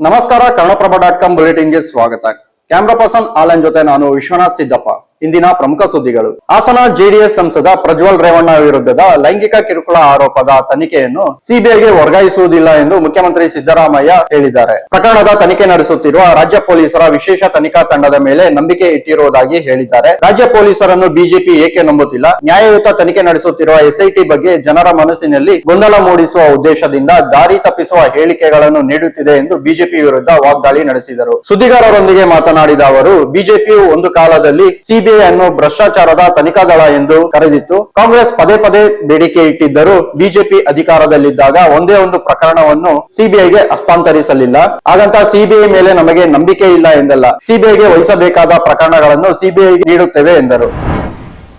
ನಮಸ್ಕಾರ Kannadaprabha dot com ಬುಲೆಟಿನ್ಗೆ ಸ್ವಾಗತ. Camera person Alan ಜೊತೆ ನಾನು ವಿಶ್ವನಾಥ್ ಸಿದ್ದಪ್ಪ. ಇಂದಿನ ಪ್ರಮುಖ ಸುದ್ದಿಗಳು. ಹಾಸನ ಜೆಡಿಎಸ್ ಸಂಸದ ಪ್ರಜ್ವಲ್ ರೇವಣ್ಣ ವಿರುದ್ಧದ ಲೈಂಗಿಕ ಕಿರುಕುಳ ಆರೋಪದ ತನಿಖೆಯನ್ನು ಸಿಬಿಐಗೆ ವರ್ಗಾಯಿಸುವುದಿಲ್ಲ ಎಂದು ಮುಖ್ಯಮಂತ್ರಿ ಸಿದ್ದರಾಮಯ್ಯ ಹೇಳಿದ್ದಾರೆ. ಪ್ರಕರಣದ ತನಿಖೆ ನಡೆಸುತ್ತಿರುವ ರಾಜ್ಯ ಪೊಲೀಸರ ವಿಶೇಷ ತನಿಖಾ ತಂಡದ ಮೇಲೆ ನಂಬಿಕೆ ಇಟ್ಟಿರುವುದಾಗಿ ಹೇಳಿದ್ದಾರೆ. ರಾಜ್ಯ ಪೊಲೀಸರನ್ನು ಬಿಜೆಪಿ ಏಕೆ ನಂಬುತ್ತಿಲ್ಲ? ನ್ಯಾಯಯುತ ತನಿಖೆ ನಡೆಸುತ್ತಿರುವ ಎಸ್ಐಟಿ ಬಗ್ಗೆ ಜನರ ಮನಸ್ಸಿನಲ್ಲಿ ಗೊಂದಲ ಮೂಡಿಸುವ ಉದ್ದೇಶದಿಂದ ದಾರಿ ತಪ್ಪಿಸುವ ಹೇಳಿಕೆಗಳನ್ನು ನೀಡುತ್ತಿದೆ ಎಂದು ಬಿಜೆಪಿ ವಿರುದ್ಧ ವಾಗ್ದಾಳಿ ನಡೆಸಿದರು. ಸುದ್ದಿಗಾರರೊಂದಿಗೆ ಮಾತನಾಡಿದ ಅವರು, ಬಿಜೆಪಿಯು ಒಂದು ಕಾಲದಲ್ಲಿ ಸಿಬಿಐ ಅನ್ನು ಭ್ರಷ್ಟಾಚಾರದ ತನಿಖಾ ದಳ ಎಂದು ಕರೆದಿತ್ತು. ಕಾಂಗ್ರೆಸ್ ಪದೇ ಪದೇ ಬೇಡಿಕೆ ಇಟ್ಟಿದ್ದರೂ ಬಿಜೆಪಿ ಅಧಿಕಾರದಲ್ಲಿದ್ದಾಗ ಒಂದೇ ಒಂದು ಪ್ರಕರಣವನ್ನು ಸಿಬಿಐಗೆ ಹಸ್ತಾಂತರಿಸಲಿಲ್ಲ. ಹಾಗಂತ ಸಿಬಿಐ ಮೇಲೆ ನಮಗೆ ನಂಬಿಕೆ ಇಲ್ಲ ಎಂದಲ್ಲ, ಸಿಬಿಐಗೆ ವಹಿಸಬೇಕಾದ ಪ್ರಕರಣಗಳನ್ನು ಸಿಬಿಐ ನೀಡುತ್ತೇವೆ ಎಂದರು.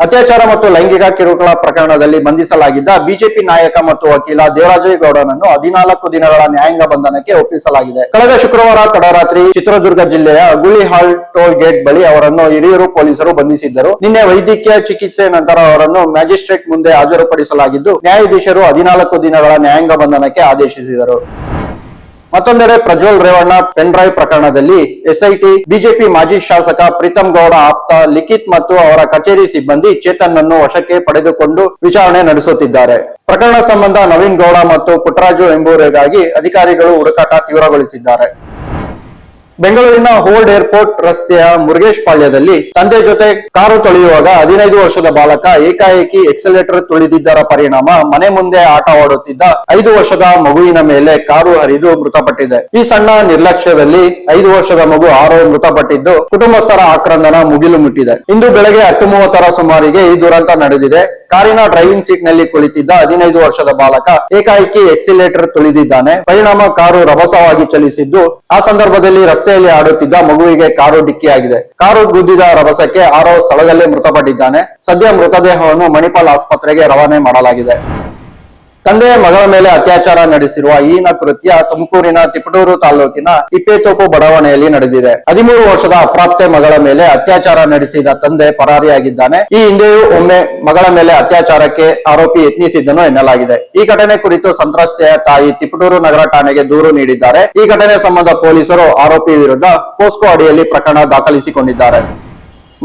ಅತ್ಯಾಚಾರ ಮತ್ತು ಲೈಂಗಿಕ ಕಿರುಕುಳ ಪ್ರಕರಣದಲ್ಲಿ ಬಂಧಿಸಲಾಗಿದ್ದ ಬಿಜೆಪಿ ನಾಯಕ ಮತ್ತು ವಕೀಲ ದೇವರಾಜೇಗೌಡನನ್ನು ಹದಿನಾಲ್ಕು ದಿನಗಳ ನ್ಯಾಯಾಂಗ ಬಂಧನಕ್ಕೆ ಒಪ್ಪಿಸಲಾಗಿದೆ. ಕಳೆದ ಶುಕ್ರವಾರ ತಡರಾತ್ರಿ ಚಿತ್ರದುರ್ಗ ಜಿಲ್ಲೆಯ ಗುಳಿಹಾಲ್ ಟೋಲ್ ಗೇಟ್ ಬಳಿ ಅವರನ್ನು ಹಿರಿಯೂರು ಪೊಲೀಸರು ಬಂಧಿಸಿದ್ದರು. ನಿನ್ನೆ ವೈದ್ಯಕೀಯ ಚಿಕಿತ್ಸೆ ನಂತರ ಅವರನ್ನು ಮ್ಯಾಜಿಸ್ಟ್ರೇಟ್ ಮುಂದೆ ಹಾಜರುಪಡಿಸಲಾಗಿದ್ದು, ನ್ಯಾಯಾಧೀಶರು ಹದಿನಾಲ್ಕು ದಿನಗಳ ನ್ಯಾಯಾಂಗ ಬಂಧನಕ್ಕೆ ಆದೇಶಿಸಿದರು. ಮತ್ತೊಂದೆಡೆ ಪ್ರಜ್ವಲ್ ರೇವಣ್ಣ ಪೆನ್ ಡ್ರೈವ್ ಪ್ರಕರಣದಲ್ಲಿ ಎಸ್ಐಟಿ, ಬಿಜೆಪಿ ಮಾಜಿ ಶಾಸಕ ಪ್ರೀತಂ ಗೌಡ ಆಪ್ತ ಲಿಖಿತ್ ಮತ್ತು ಅವರ ಕಚೇರಿ ಸಿಬ್ಬಂದಿ ಚೇತನ್ ಅನ್ನು ವಶಕ್ಕೆ ಪಡೆದುಕೊಂಡು ವಿಚಾರಣೆ ನಡೆಸುತ್ತಿದ್ದಾರೆ. ಪ್ರಕರಣ ಸಂಬಂಧ ನವೀನ್ ಗೌಡ ಮತ್ತು ಪುಟ್ಟರಾಜು ಎಂಬುವರಿಗಾಗಿ ಅಧಿಕಾರಿಗಳು ಹುಡುಕಾಟ ತೀವ್ರಗೊಳಿಸಿದ್ದಾರೆ. ಬೆಂಗಳೂರಿನ ಓಲ್ಡ್ ಏರ್ಪೋರ್ಟ್ ರಸ್ತೆಯ ಮುರುಗೇಶ್ ಪಾಳ್ಯದಲ್ಲಿ ತಂದೆ ಜೊತೆ ಕಾರು ತೊಳೆಯುವಾಗ ಹದಿನೈದು ವರ್ಷದ ಬಾಲಕ ಏಕಾಏಕಿ ಎಕ್ಸಲೇಟರ್ ತುಳಿದಿದ್ದರ ಪರಿಣಾಮ ಮನೆ ಮುಂದೆ ಆಟವಾಡುತ್ತಿದ್ದ ಐದು ವರ್ಷದ ಮಗುವಿನ ಮೇಲೆ ಕಾರು ಹರಿದು ಮೃತಪಟ್ಟಿದೆ. ಈ ಸಣ್ಣ ನಿರ್ಲಕ್ಷ್ಯದಲ್ಲಿ ಐದು ವರ್ಷದ ಮಗು ಆರೋ ಮೃತಪಟ್ಟಿದ್ದು ಕುಟುಂಬಸ್ಥರ ಆಕ್ರಂದನ ಮುಗಿಲು ಮುಟ್ಟಿದೆ. ಇಂದು ಬೆಳಗ್ಗೆ ಹತ್ತು ಮೂವತ್ತರ ಸುಮಾರಿಗೆ ಈ ದುರಂತ ನಡೆದಿದೆ. ಕಾರಿನ ಡ್ರೈವಿಂಗ್ ಸೀಟ್ನಲ್ಲಿ ಕುಳಿತಿದ್ದ ಹದಿನೈದು ವರ್ಷದ ಬಾಲಕ ಏಕಾಏಕಿ ಎಕ್ಸಿಲೇಟರ್ ತುಳಿದಿದ್ದಾನೆ. ಪರಿಣಾಮ ಕಾರು ರಭಸವಾಗಿ ಚಲಿಸಿದ್ದು, ಆ ಸಂದರ್ಭದಲ್ಲಿ ರಸ್ತೆಯಲ್ಲಿ ಆಡುತ್ತಿದ್ದ ಮಗುವಿಗೆ ಕಾರು ಡಿಕ್ಕಿಯಾಗಿದೆ. ಕಾರು ಗುದ್ದಿದ ರಭಸಕ್ಕೆ ಆರೋ ಸ್ಥಳದಲ್ಲೇ ಮೃತಪಟ್ಟಿದ್ದಾನೆ. ಸದ್ಯ ಮೃತದೇಹವನ್ನು ಮಣಿಪಾಲ್ ಆಸ್ಪತ್ರೆಗೆ ರವಾನೆ ಮಾಡಲಾಗಿದೆ. ತಂದೆಯ ಮಗಳ ಮೇಲೆ ಅತ್ಯಾಚಾರ ನಡೆಸಿರುವ ಈನ ಕೃತ್ಯ ತುಮಕೂರಿನ ತಿಪಟೂರು ತಾಲೂಕಿನ ಇಪ್ಪೇತೋಪು ಬಡಾವಣೆಯಲ್ಲಿ ನಡೆದಿದೆ. ಹದಿಮೂರು ವರ್ಷದ ಅಪ್ರಾಪ್ತೆ ಮಗಳ ಮೇಲೆ ಅತ್ಯಾಚಾರ ನಡೆಸಿದ ತಂದೆ ಪರಾರಿಯಾಗಿದ್ದಾನೆ. ಈ ಹಿಂದೆಯೂ ಒಮ್ಮೆ ಮಗಳ ಮೇಲೆ ಅತ್ಯಾಚಾರಕ್ಕೆ ಆರೋಪಿ ಯತ್ನಿಸಿದ್ದನು ಎನ್ನಲಾಗಿದೆ. ಈ ಘಟನೆ ಕುರಿತು ಸಂತ್ರಸ್ತೆಯ ತಾಯಿ ತಿಪಟೂರು ನಗರ ಠಾಣೆಗೆ ದೂರು ನೀಡಿದ್ದಾರೆ. ಈ ಘಟನೆ ಸಂಬಂಧ ಪೊಲೀಸರು ಆರೋಪಿ ವಿರುದ್ಧ ಪೋಸ್ಕೋ ಅಡಿಯಲ್ಲಿ ಪ್ರಕರಣ ದಾಖಲಿಸಿಕೊಂಡಿದ್ದಾರೆ.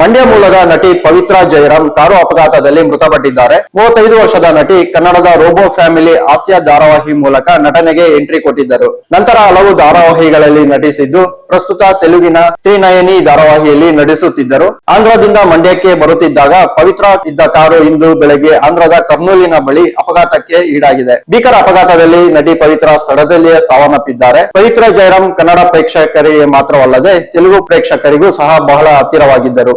ಮಂಡ್ಯ ಮೂಲದ ನಟಿ ಪವಿತ್ರ ಜಯರಾಮ್ ಕಾರು ಅಪಘಾತದಲ್ಲಿ ಮೃತಪಟ್ಟಿದ್ದಾರೆ. ಮೂವತ್ತೈದು ವರ್ಷದ ನಟಿ ಕನ್ನಡದ ರೋಬೋ ಫ್ಯಾಮಿಲಿ ಹಾಸ್ಯ ಧಾರಾವಾಹಿ ಮೂಲಕ ನಟನೆಗೆ ಎಂಟ್ರಿ ಕೊಟ್ಟಿದ್ದರು. ನಂತರ ಹಲವು ಧಾರಾವಾಹಿಗಳಲ್ಲಿ ನಟಿಸಿದ್ದು, ಪ್ರಸ್ತುತ ತೆಲುಗಿನ ತ್ರಿನಯನಿ ಧಾರಾವಾಹಿಯಲ್ಲಿ ನಟಿಸುತ್ತಿದ್ದರು. ಆಂಧ್ರದಿಂದ ಮಂಡ್ಯಕ್ಕೆ ಬರುತ್ತಿದ್ದಾಗ ಪವಿತ್ರ ಇದ್ದ ಕಾರು ಇಂದು ಬೆಳಗ್ಗೆ ಆಂಧ್ರದ ಕರ್ನೂಲಿನ ಬಳಿ ಅಪಘಾತಕ್ಕೆ ಈಡಾಗಿದೆ. ಭೀಕರ ಅಪಘಾತದಲ್ಲಿ ನಟಿ ಪವಿತ್ರ ಸ್ಥಳದಲ್ಲಿಯೇ ಸಾವನ್ನಪ್ಪಿದ್ದಾರೆ. ಪವಿತ್ರ ಜಯರಾಮ್ ಕನ್ನಡ ಪ್ರೇಕ್ಷಕರಿಗೆ ಮಾತ್ರವಲ್ಲದೆ, ತೆಲುಗು ಪ್ರೇಕ್ಷಕರಿಗೂ ಸಹ ಬಹಳ ಹತ್ತಿರವಾಗಿದ್ದರು.